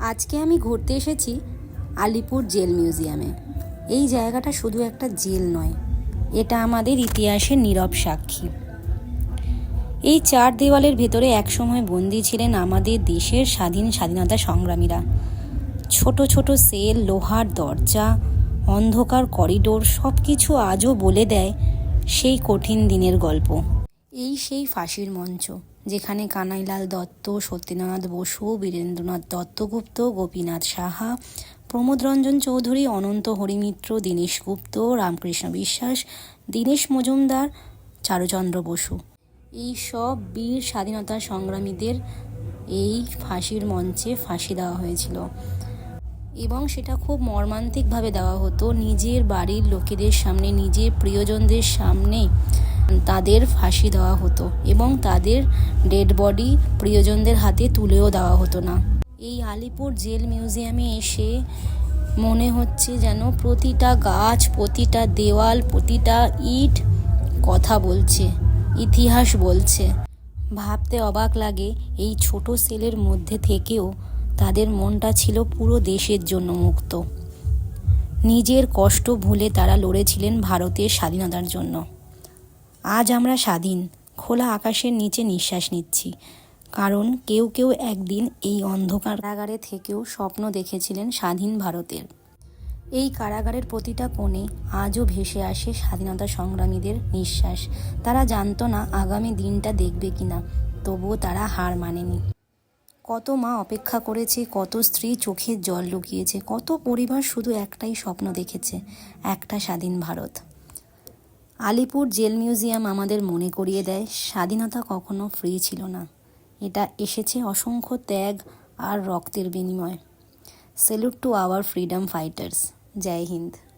আজকে আমি ঘুরতে এসেছি আলিপুর জেল মিউজিয়ামে। এই জায়গাটা শুধু একটা জেল নয়, এটা আমাদের ইতিহাসের নীরব সাক্ষী। এই চার দেওয়ালের ভেতরে একসময় বন্দী ছিলেন আমাদের দেশের স্বাধীন স্বাধীনতা সংগ্রামীরা। ছোট ছোট সেল, লোহার দরজা, অন্ধকার করিডোর সব কিছু আজও বলে দেয় সেই কঠিন দিনের গল্প। এই সেই ফাঁসির মঞ্চ। যেখানে কানাইলাল দত্ত সত্যেন্দ্রনাথ বসু, বীরেন্দ্রনাথ দত্তগুপ্ত, গোপীনাথ সাহা প্রমোদ রঞ্জন চৌধুরী, অনন্ত হরিমিত্র, দীনেশ গুপ্ত, রামকৃষ্ণ বিশ্বাস, দীনেশ মজুমদার, চারুচন্দ্র বসু। এই সব বীর স্বাধীনতা সংগ্রামীদের এই ফাঁসির মঞ্চে ফাঁসি দেওয়া হয়েছিল। এবং সেটা খুব মর্মান্তিকভাবে দেওয়া হতো। নিজের বাড়ির লোকেদের সামনে, নিজের প্রিয়জনদের সামনে তাদের ফাঁসি দেওয়া হতো এবং তাদের ডেড বডি প্রিয়জনদের হাতে তুলেও দেওয়া হতো না। এই আলিপুর জেল মিউজিয়ামে এসে মনে হচ্ছে যেন প্রতিটা গাছ, প্রতিটা দেওয়াল, প্রতিটা ইট কথা বলছে, ইতিহাস বলছে। ভাবতে অবাক লাগে, এই ছোট সেলের মধ্যে থেকেও তাদের মনটা ছিল পুরো দেশের জন্য মুক্ত। নিজের কষ্ট ভুলে তারা লড়েছিলেন ভারতের স্বাধীনতার জন্য। আজ আমরা স্বাধীন, খোলা আকাশের নিচে নিঃশ্বাস নিচ্ছি। কারণ কেউ কেউ একদিন এই অন্ধকার কারাগারে থেকেও স্বপ্ন দেখেছিলেন স্বাধীন ভারতের। এই কারাগারের প্রতিটা কোণে আজও ভেসে আসে স্বাধীনতা সংগ্রামীদের নিঃশ্বাস। তারা জানতো না আগামী দিনটা দেখবে কিনা, তবুও তারা হার মানেনি। কত মা অপেক্ষা করেছে, কত স্ত্রী চোখের জল লুকিয়েছে, কত পরিবার শুধু একটাই স্বপ্ন দেখেছে, একটা স্বাধীন ভারত। আলিপুর জেল মিউজিয়াম আমাদের মনে করিয়ে দেয়, স্বাধীনতা কখনো ফ্রি ছিল না। এটা এসেছে অসংখ্য ত্যাগ আর রক্তের বিনিময়। Salute to our freedom fighters Joy Hind.